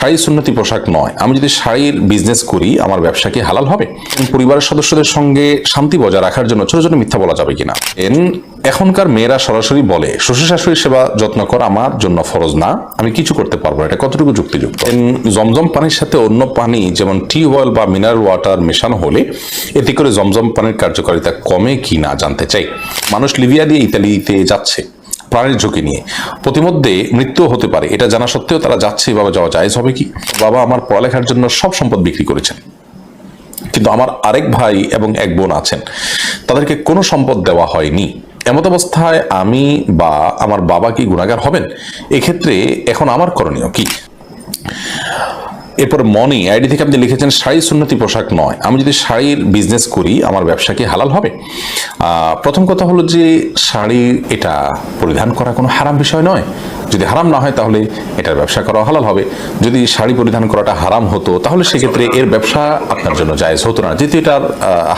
শাড়ি সুন্নতি পোশাক নয়। আমি যদি শাড়ির বিজনেস করি, আমার ব্যবসা কি হালাল হবে? পরিবারের সদস্যদের সঙ্গে শান্তি বজায় রাখার জন্য ছোট ছোট মিথ্যা বলা যাবে কিনা? এন এখনকার মেয়েরা সরাসরি বলে, শ্বশুর শাশুড়ির সেবা যত্ন করা, আমার জন্য ফরজ না। আমি কিছু করতে পারব এটা কতটুকু যুক্তিযুক্ত? এন জমজম পানির সাথে অন্য পানি, যেমন টিউবওয়েল বা মিনারেল ওয়াটার মেশানো হলে, এতে করে জমজম পানির কার্যকারিতা কমে কি না জানতে চাই। মানুষ লিবিয়া দিয়ে ইতালিতে যাচ্ছে। প্রাণের ঝুঁকি নিয়ে। প্রতিমধ্যে মৃত্যু হতে পারে, এটা জানা সত্ত্বেও তারা যাচ্ছে, এভাবে যাওয়া জায়েজ হবে কি? বাবা আমার পড়ালেখার জন্য সব সম্পদ বিক্রি করেছেন। কিন্তু আমার আরেক ভাই এবং এক বোন আছেন। তাদেরকে কোনো সম্পদ দেওয়া হয়নি। এমত অবস্থায় আমি বা আমার বাবা কি গুণাগার হবেন? এক্ষেত্রে এখন আমার করণীয় কি? এরপর মনি আইডি থেকে আপনি লিখেছেন, শাড়ি সুন্নতি পোশাক নয়। আমি যদি শাড়ির বিজনেস করি, আমার ব্যবসা কি হালাল হবে? প্রথম কথা হলো যে, শাড়ি এটা পরিধান করা কোনো হারাম বিষয় নয়। যদি হারাম না হয়, তাহলে এটার ব্যবসা করা হালাল হবে। যদি শাড়ি পরিধান করাটা হারাম হতো, তাহলে সেক্ষেত্রে এর ব্যবসা আপনার জন্য জায়েজ হতো না। যেহেতু এটার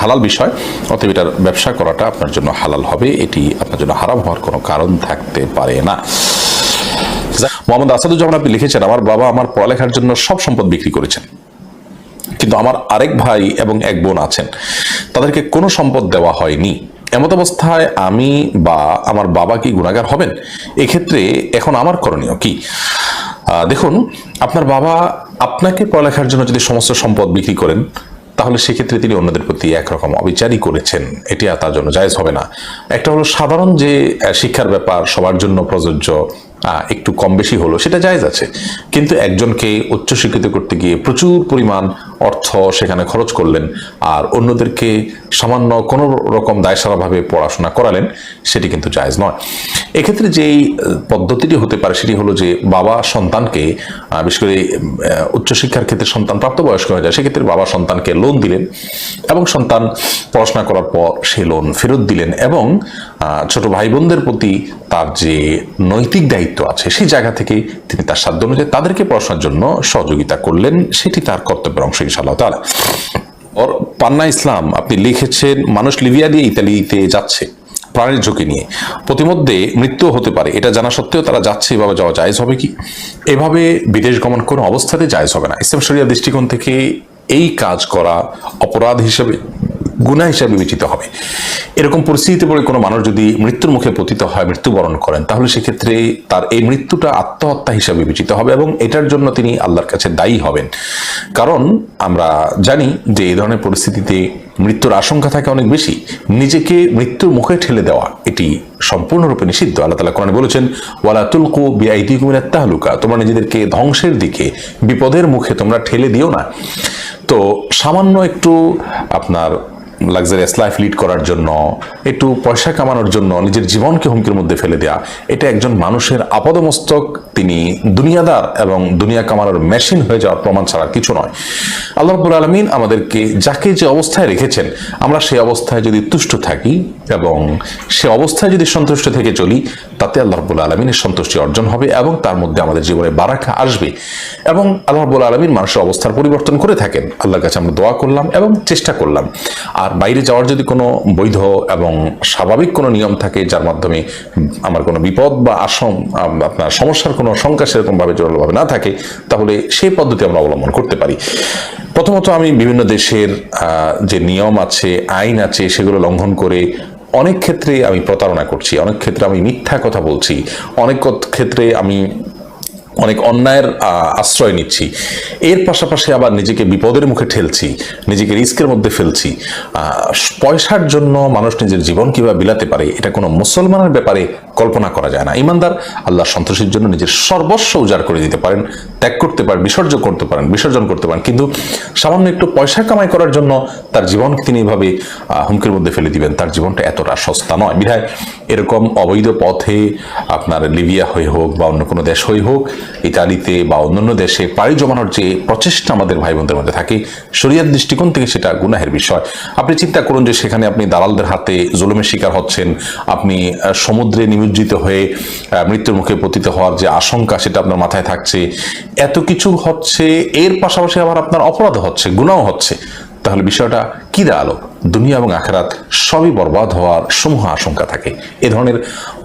হালাল বিষয়, অতএব এটার ব্যবসা করাটা আপনার জন্য হালাল হবে। এটি আপনার জন্য হারাম হওয়ার কোনো কারণ থাকতে পারে না। মোহাম্মদ আসাদুজ্জামান আপনি লিখেছেন, আমার বাবা আমার পড়ালেখার জন্য সব সম্পদ বিক্রি করেছেন। কিন্তু আমার আরেক ভাই এবং এক বোন আছেন। তাদেরকে কোনো সম্পদ দেওয়া হয়নি। এমত অবস্থায় আমি বা আমার বাবা কি গুণাগার হবেন? এক্ষেত্রে এখন আমার করণীয় কি? দেখুন, আপনার বাবা আপনাকে পড়ালেখার জন্য যদি সমস্ত সম্পদ বিক্রি করেন, তাহলে সেক্ষেত্রে তিনি অন্যদের প্রতি একরকম অবিচারই করেছেন। এটি আর তার জন্য জায়েজ হবে না। একটা হলো সাধারণ যে শিক্ষার ব্যাপার, সবার জন্য প্রযোজ্য একটু কম বেশি হলো, সেটা জায়েজ আছে। কিন্তু একজনকে উচ্চশিক্ষিত করতে গিয়ে প্রচুর পরিমাণ অর্থ সেখানে খরচ করলেন আর অন্যদেরকে সামান্য কোনো রকম দায়সারাভাবে পড়াশোনা করালেন, সেটি কিন্তু জায়জ নয়। এক্ষেত্রে যেই পদ্ধতিটি হতে পারে সেটি হলো যে বাবা সন্তানকে বিশেষ করে উচ্চশিক্ষার ক্ষেত্রে সন্তান প্রাপ্তবয়স্ক হয়ে যায়, সেক্ষেত্রে বাবা সন্তানকে লোন দিলেন এবং সন্তান পড়াশোনা করার পর সে লোন ফেরত দিলেন এবং ছোট ভাই বোনদের প্রতি তার যে নৈতিক দায়িত্ব আছে সেই জায়গা থেকে তিনি তার সাধ্য অনুযায়ী তাদেরকে পড়াশোনার জন্য সহযোগিতা করলেন, সেটি তার কর্তব্যের অংশ ইনশাআল্লাহ ওর পান্না ইসলাম, আপনি লিখেছেন, মানুষ লিবিয়া দিয়ে ইতালিতে যাচ্ছে। প্রাণের ঝুঁকি নিয়ে। প্রতিমধ্যে মৃত্যু হতে পারে, এটা জানা সত্ত্বেও তারা যাচ্ছে, এভাবে যাওয়া জায়জ হবে কি? এভাবে বিদেশ গমন কোনো অবস্থাতে জায়জ হবে না। ইসলাম শরিয়া দৃষ্টিকোণ থেকে এই কাজ করা অপরাধ হিসেবে গুণা হিসাবে বিবেচিত হবে। এরকম পরিস্থিতিতে পড়ে কোনো মানুষ যদি মৃত্যুর মুখে পতিত হয়, মৃত্যুবরণ করেন, তাহলে সেক্ষেত্রে তার এই মৃত্যুটা আত্মহত্যা হিসাবে বিবেচিত হবে এবং এটার জন্য তিনি আল্লাহর কাছে দায়ী হবেন। কারণ আমরা জানি যে এই ধরনের পরিস্থিতিতে মৃত্যুর আশঙ্কা থাকে অনেক বেশি। নিজেকে মৃত্যুর মুখে ঠেলে দেওয়া, এটি সম্পূর্ণরূপে নিষিদ্ধ। আল্লাহ তালা কোরআনে বলেছেন, ওয়ালা তুলকু বিআইদিকুমিনাত তাহলুকা। তোমরা নিজেদেরকে ধ্বংসের দিকে, বিপদের মুখে তোমরা ঠেলে দিও না। তো সামান্য একটু আপনার লাক্সারিয়াস লাইফ লিড করার জন্য, একটু পয়সা কামানোর জন্য, নিজের জীবনকে হুমকির মধ্যে ফেলে দেয়া, এটা একজন মানুষের আপাদমস্তক, তিনি দুনিয়াদার এবং দুনিয়া কামানোর মেশিন হয়ে যাওয়ার প্রমাণ ছাড়া কিছু নয়। আল্লাহ রব্বুল আলমিন আমাদেরকে যাকে যে অবস্থায় রেখেছেন, আমরা সেই অবস্থায় যদি তুষ্ট থাকি এবং সে অবস্থায় যদি সন্তুষ্ট থেকে চলি তাতে আল্লাহ রব্বুল আলমিনের সন্তুষ্টি অর্জন হবে এবং তার মধ্যে আমাদের জীবনে বারাকা আসবে এবং আল্লাহ রব্বুল আলমিন মানুষের অবস্থার পরিবর্তন করে থাকেন। আল্লাহর কাছে আমরা দোয়া করলাম এবং চেষ্টা করলাম। আর বাইরে যাওয়ার যদি কোনো বৈধ এবং স্বাভাবিক কোনো নিয়ম থাকে, যার মাধ্যমে আমার কোনো বিপদ বা আসম আপনার সমস্যার কোনো শঙ্কা সেরকমভাবে জোরালোভাবে না থাকে, তাহলে সেই পদ্ধতি আমরা অবলম্বন করতে পারি। প্রথমত আমি বিভিন্ন দেশের যে নিয়ম আছে, আইন আছে, সেগুলো লঙ্ঘন করে অনেক ক্ষেত্রে আমি প্রতারণা করছি অনেক ক্ষেত্রে আমি মিথ্যা কথা বলছি অনেক ক্ষেত্রে আমি অনেক অন্যায়ের আশ্রয় নিচ্ছি। এর পাশাপাশি আবার নিজেকে বিপদের মুখে ঠেলছি, নিজেকে রিস্কের মধ্যে ফেলছি। পয়সার জন্য মানুষ নিজের জীবন কীভাবে বিলাতে পারে, এটা কোনো মুসলমানের ব্যাপারে কল্পনা করা যায় না। ইমানদার আল্লাহ সন্তোষের জন্য নিজের সর্বস্ব উজাড় করে দিতে পারেন, ত্যাগ করতে পারেন, বিসর্জন করতে পারেন, বিসর্জন করতে পারেন। কিন্তু সামান্য একটু পয়সা কামাই করার জন্য তার জীবনকে তিনি এভাবে হুমকির মধ্যে ফেলে দিবেন। তার জীবনটা এতটা সস্তা নয়। বিধায় এরকম অবৈধ পথে আপনার লিবিয়া হয়ে হোক বা অন্য কোনো দেশ হয়ে হোক, ইতালিতে বা অন্যান্য দেশে পাড়ি জমানোর যে প্রচেষ্টা আমাদের ভাই বোনদের মধ্যে থাকে, শরিয়ার দৃষ্টিকোণ থেকে সেটা গুনাহের বিষয়। আপনি চিন্তা করুন যে সেখানে আপনি দালালদের হাতে জুলুমের শিকার হচ্ছেন, আপনি সমুদ্রে নিমজ্জিত হয়ে মৃত্যুর মুখে পতিত হওয়ার যে আশঙ্কা সেটা আপনার মাথায় থাকছে। এত কিছু হচ্ছে, এর পাশাপাশি আবার আপনার অপরাধ হচ্ছে গুণাও হচ্ছে। তাহলে বিষয়টা কি দাঁড়াল? দুনিয়া এবং আখেরাত সবই বরবাদ হওয়ার সমূহ আশঙ্কা থাকে। এ ধরনের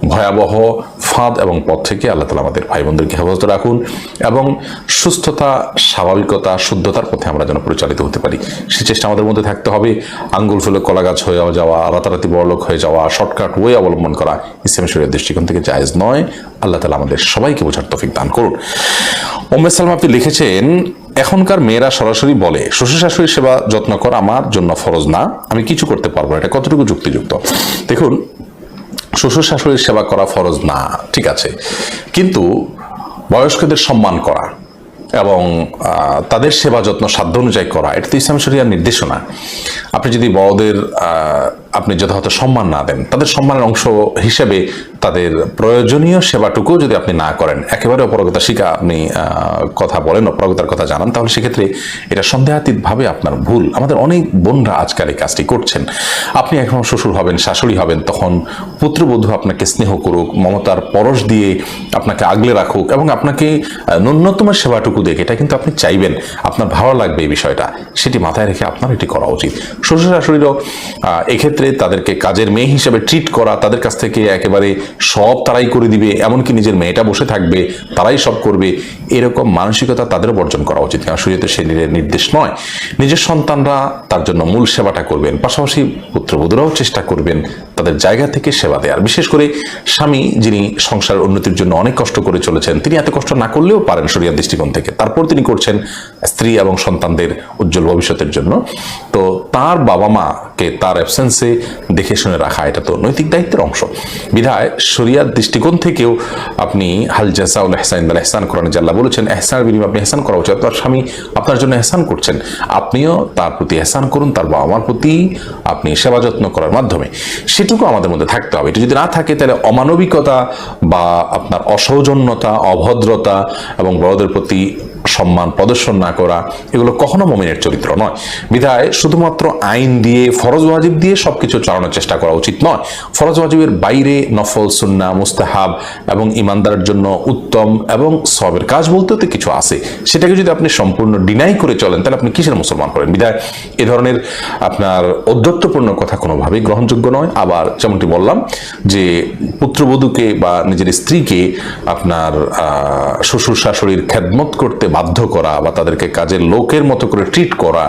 ভয়াবহ ফাঁদ এবং পথ থেকে আল্লাহ তালা আমাদের ভাই বোনদেরকে হেফাজত রাখুন এবং সুস্থতা, স্বাভাবিকতা, শুদ্ধতার পথে আমরা যেন পরিচালিত হতে পারি। সে চেষ্টা আমাদের মধ্যে থাকতে হবে। আঙ্গুল ফুলে কলা গাছ হয়ে যাওয়া, রাতারাতি বড়লোক হয়ে যাওয়া, শর্টকাট ওয়ে অবলম্বন করা, ইসলামী শরীরের দৃষ্টিকোণ থেকে জায়েজ নয়। আল্লাহ তালা আমাদের সবাইকে বোঝার তফিক দান করুন। ওম্মে সালমা আপনি লিখেছেন এখনকার মেয়েরা সরাসরি বলে, শ্বশুর শাশুড়ির সেবা যত্ন করা, আমার জন্য ফরজ না, আমি কিছু করতে পারব না। এটা কতটুকু যুক্তিযুক্ত? দেখুন, শ্বশুর শাশুড়ির সেবা করা ফরজ না, ঠিক আছে। কিন্তু বয়স্কদের সম্মান করা এবং তাদের সেবা যত্ন সাধ্য অনুযায়ী করা, এটা তো ইসলাম শরিয়ার নির্দেশনা। আপনি যদি বড়দের আপনি যথাযথ সম্মান না দেন। তাদের সম্মানের অংশ হিসেবে তাদের প্রয়োজনীয় সেবাটুকু যদি আপনি না করেন একেবারে অপরগতা শিখা আপনি কথা বলেন অপরগতার কথা জানান তাহলে সেক্ষেত্রে এটা সন্দেহাতীতভাবে আপনার ভুল। আমাদের অনেক বোনরা আজকাল এই কাজটি করছেন। আপনি এখন শ্বশুর হবেন শাশুড়ি হবেন তখন পুত্রবধূ আপনাকে স্নেহ করুক মমতার পরশ দিয়ে আপনাকে আগলে রাখুক এবং আপনাকে ন্যূনতম সেবাটুকু দেখে এটা কিন্তু আপনি চাইবেন। আপনার ভালো লাগবে এই বিষয়টা। সেটি মাথায় রেখে আপনার এটি করা উচিত। শ্বশুর শাশুড়িরও আহ, এক্ষেত্রে তাদেরকে কাজের মেয়ে হিসেবে ট্রিট করা, তাদের কাছ থেকে একেবারে সব তারাই করে দিবে, এমনকি নিজের মেয়েটা বসে থাকবে, তারাই সব করবে, এরকম মানসিকতা তাদেরও বর্জন করা উচিত। কারণ সুযোগ সে নির্দেশ নয়। নিজের সন্তানরা তার জন্য মূল সেবাটা করবেন, পাশাপাশি পুত্রবধূরাও চেষ্টা করবেন তাদের জায়গা থেকে সেবা দেওয়ার বিশেষ করে স্বামী যিনি সংসার উন্নতির জন্য অনেক কষ্ট করে চলেছেন, তিনি এত কষ্ট না করলেও পারেন শরিয়ার দৃষ্টিকোণ থেকে। তারপর তিনি করছেন স্ত্রী এবং সন্তানদের উজ্জ্বল ভবিষ্যতের জন্য। তো তার বাবা মাকে তার অ্যাবসেন্সে দেখে শুনে রাখা, এটা তো নৈতিক দায়িত্বের অংশ। বিধায় শরিয়ার দৃষ্টিকোণ থেকেও আপনি হাল জাসাউল এহসান বা এহসান করান জাল্লাহ বলেছেন, এহসানের বিনিময়ে আপনি এহসান করা উচিত। তার স্বামী আপনার জন্য এহসান করছেন। আপনিও তার প্রতি এহসান করুন, তার বাবা মার প্রতি আপনি সেবা যত্ন করার মাধ্যমে। সেটুকু আমাদের মধ্যে থাকতে হবে। এটা যদি না থাকে, তাহলে অমানবিকতা বা আপনার অসৌজন্যতা, অভদ্রতা এবং বড়দের প্রতি সম্মান প্রদর্শন না করা, এগুলো কখনো মমিনের চরিত্র নয়। বিধায় শুধুমাত্র আইন দিয়ে, ফরজ ওয়াজিব দিয়ে সবকিছু চালানোর চেষ্টা করা উচিত নয়। ফরজ ওয়াজিবের বাইরে নফল সুন্না মুস্তাহাব এবং ইমানদারের জন্য উত্তম এবং সবের কাজ বলতেও তো কিছু আছে। সেটাকে যদি আপনি সম্পূর্ণ ডিনাই করে চলেন, তাহলে আপনি কিসের মুসলমান করেন বিধায় এ ধরনের আপনার অধ্যত্বপূর্ণ কথা কোনোভাবেই গ্রহণযোগ্য নয়। আবার যেমনটি বললাম যে পুত্রবধূকে বা নিজের স্ত্রীকে আপনার শ্বশুর শাশুড়ির খেদমত করতে বাধ্য করা বা তাদেরকে কাজের লোকের মতো করে ট্রিট করা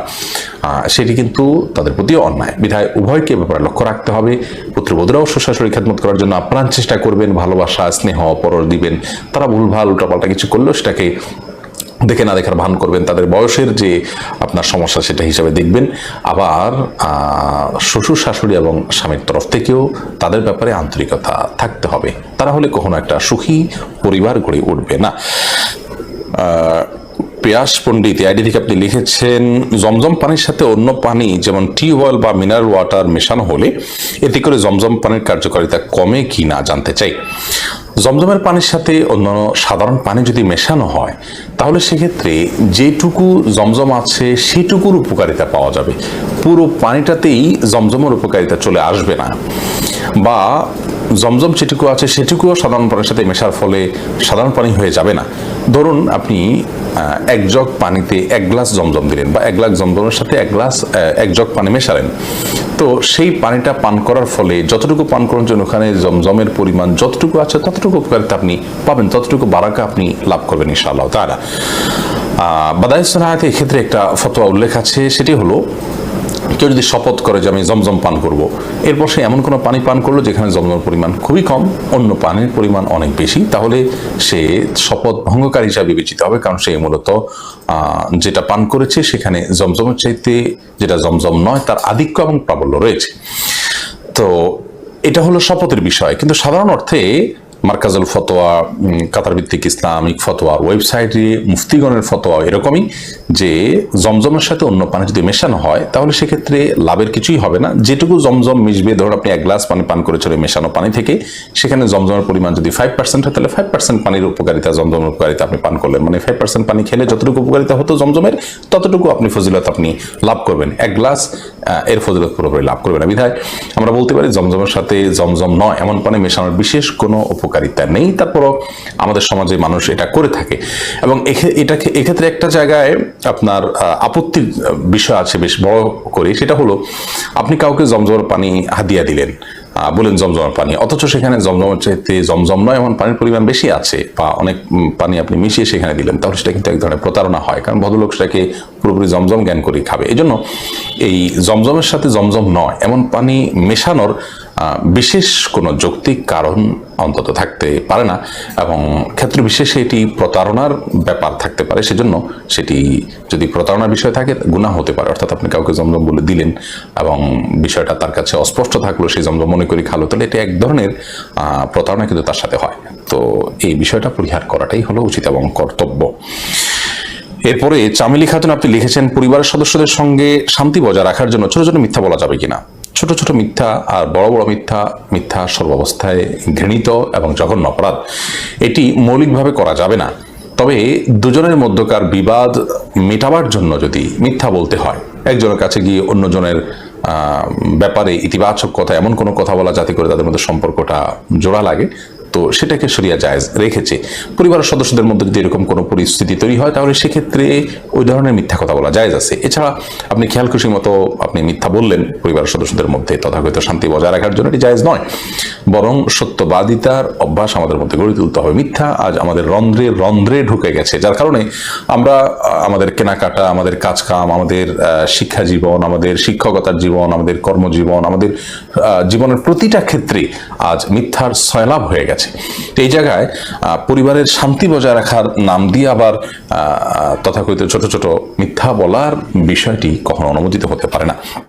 সেটি কিন্তু তাদের প্রতি অন্যায়। বিধায় উভয়কে ব্যাপারে লক্ষ্য রাখতে হবে। পুত্রবধূরাও শ্বশুর খেদমত করার জন্য আপ্রাণ চেষ্টা করবেন, ভালোবাসা, স্নেহ পরর দিবেন। তারা ভুলভাল উল্টাপাল্টা কিছু করলেও সেটাকে দেখে না দেখার ভান করবেন। তাদের বয়সের যে আপনার সমস্যা সেটা হিসাবে দেখবেন। আবার শ্বশুর, শাশুড়ি এবং স্বামীর তরফ থেকেও তাদের ব্যাপারে আন্তরিকতা থাকতে হবে। তারা হলে কখনো একটা সুখী পরিবার গড়ে উঠবে না। পেয়াস পণ্ডিত আইডি আপনি লিখেছেন, জমজম পানির সাথে অন্য পানি, যেমন টিউবওয়েল বা মিনারেল ওয়াটার মেশানো হলে এতে করে জমজম পানির কার্যকারিতা কমে কি না জানতে চাই। জমজমের পানির সাথে অন্যান্য সাধারণ পানি যদি মেশানো হয়, তাহলে সেক্ষেত্রে যেটুকু জমজম আছে সেটুকুর উপকারিতা পাওয়া যাবে। পুরো পানিটাতেই জমজমের উপকারিতা চলে আসবে না। বা জমজম যেটুকু আছে সেটুকুও সাধারণ পানির সাথে মেশার ফলে সাধারণ পানি হয়ে যাবে না। ধরুন আপনি এক জগ পানিতে এক গ্লাস জমজম দিলেন বা এক গ্লাস জমজমের সাথে এক গ্লাস এক জগ পানি মেশালেন। তো সেই পানিটা পান করার ফলে যতটুকু পান করার জন্য ওখানে জমজমের পরিমাণ যতটুকু আছে ততটুকু উপকারিতা আপনি পাবেন, ততটুকু বারাকা আপনি লাভ করবেন ইনশাআল্লাহ তারা বাদায় সোনাহাতে এক্ষেত্রে একটা ফতোয়া উল্লেখ আছে, সেটি হলো কেউ যদি শপথ করে যে আমি জমজম পান করব, এরপর সে এমন কোনো পানি পান করল যেখানে জমজমের পরিমাণ খুবই কম, অন্য পানির পরিমাণ অনেক বেশি, তাহলে সে শপথ ভঙ্গকারী হিসাবে বিবেচিত হবে, কারণ সে মূলত যেটা পান করেছে সেখানে জমজমের চাইতে যেটা জমজম নয়, তার আধিক্য এবং প্রাবল্য রয়েছে। তো এটা হলো শপথের বিষয়। কিন্তু সাধারণ অর্থে মার্কাজুল ফতোয়া কাতার ভিত্তিক ইসলামিক ফতোয়া, ওয়েবসাইটে মুফতিগণের ফতোয়া এরকমই যে জমজমের সাথে অন্য পানি যদি মেশানো হয়, তাহলে সেক্ষেত্রে লাভের কিছুই হবে না। যেটুকু জমজম মিশবে, ধরুন আপনি এক গ্লাস পানি পান করেছিল এই মেশানো পানি থেকে, সেখানে জমজমের পরিমাণ যদি ফাইভ পার্সেন্ট হয়, তাহলে ফাইভ পার্সেন্ট পানির উপকারিতা, জমজমের উপকারিতা আপনি পান করলেন। মানে ফাইভ পার্সেন্ট পানি খেলে যতটুকু উপকারিতা হতো জমজমের, ততটুকু আপনি ফজিলত আপনি লাভ করবেন। এক গ্লাস এর ফজিলত পুরোপুরি লাভ করবে না। বিধায় আমরা বলতে পারি জমজমের সাথে জমজম নয়, এমন পানি মেশানোর বিশেষ কোনো উপকারিতা নেই। তারপরও আমাদের সমাজে মানুষ এটা করে থাকে। এবং এটাকে, এক্ষেত্রে একটা জায়গায় আপনার আপত্তির বিষয় আছে বেশ বড় করে। সেটা হলো, আপনি কাউকে জমজমের পানি হাদিয়া দিলেন বলেন জমজমের পানি। অথচ সেখানে জমজমের চাইতে জমজম নয়, এমন পানির পরিমাণ বেশি আছে বা অনেক পানি আপনি মিশিয়ে সেখানে দিলেন, তাহলে সেটা কিন্তু এক ধরনের প্রতারণা হয়, কারণ ভদ্রলোক সেটাকে পুরোপুরি জমজম জ্ঞান করে খাবে। এই জন্য এই জমজমের সাথে জমজম নয়, এমন পানি মেশানোর বিশেষ কোনো যৌক্তিক কারণ অন্তত থাকতে পারে না এবং ক্ষেত্র বিশেষে এটি প্রতারণার ব্যাপার থাকতে পারে, সেজন্য সেটি যদি প্রতারণার বিষয় থাকে গুণা হতে পারে। অর্থাৎ আপনি কাউকে জমজম বলে দিলেন এবং বিষয়টা তার কাছে অস্পষ্ট থাকল, সেই জমজম মনে করি খালো, তাহলে এটা এক ধরনের প্রতারণা কিন্তু তার সাথে হয়। তো এই বিষয়টা পরিহার করাটাই হলো উচিত এবং কর্তব্য। এরপরে, চামেলি খাতুন আপনি লিখেছেন, পরিবারের সদস্যদের সঙ্গে শান্তি বজায় রাখার জন্য ছোট ছোট মিথ্যা বলা যাবে কিনা? ছোট ছোট মিথ্যা আর বড় বড় মিথ্যা মিথ্যা সর্বাবস্থায় ঘৃণিত এবং জঘন্য অপরাধ। এটি মৌলিকভাবে করা যাবে না। তবে দুজনের মধ্যকার বিবাদ মেটাবার জন্য যদি মিথ্যা বলতে হয়, একজনের কাছে গিয়ে অন্যজনের ব্যাপারে ইতিবাচক কথা, এমন কোনো কথা বলা যাতে করে তাদের মধ্যে সম্পর্কটা জোড়া লাগে তো সেটাকে সরিয়া জায়জ রেখেছে। পরিবারের সদস্যদের মধ্যে যদি এরকম কোনো পরিস্থিতি তৈরি হয়, তাহলে সেক্ষেত্রে ওই ধরনের মিথ্যা কথা বলা জায়জ আছে। এছাড়া আপনি খেয়াল খুশি মতো আপনি মিথ্যা বললেন, পরিবারের সদস্যদের মধ্যে তথাকথিত শান্তি বজায় রাখার জন্য এটি জায়েজ নয়। বরং সত্যবাদিতার অভ্যাস আমাদের মধ্যে গড়ে তুলতে হবে। মিথ্যা আজ আমাদের রন্ধ্রে রন্ধ্রে ঢুকে গেছে, যার কারণে আমরা আমাদের কেনাকাটা, আমাদের কাজকাম, আমাদের শিক্ষা জীবন আমাদের শিক্ষকতার জীবন, আমাদের কর্মজীবন, আমাদের জীবনের প্রতিটা ক্ষেত্রে আজ মিথ্যার সয়লাভ হয়ে গেছে। তো এই জায়গায় পরিবারের শান্তি বজায় রাখার নাম দিয়ে আবার তথাকথিত ছোট ছোট মিথ্যা বলার বিষয়টি কখনো অনুমোদিত হতে পারে না।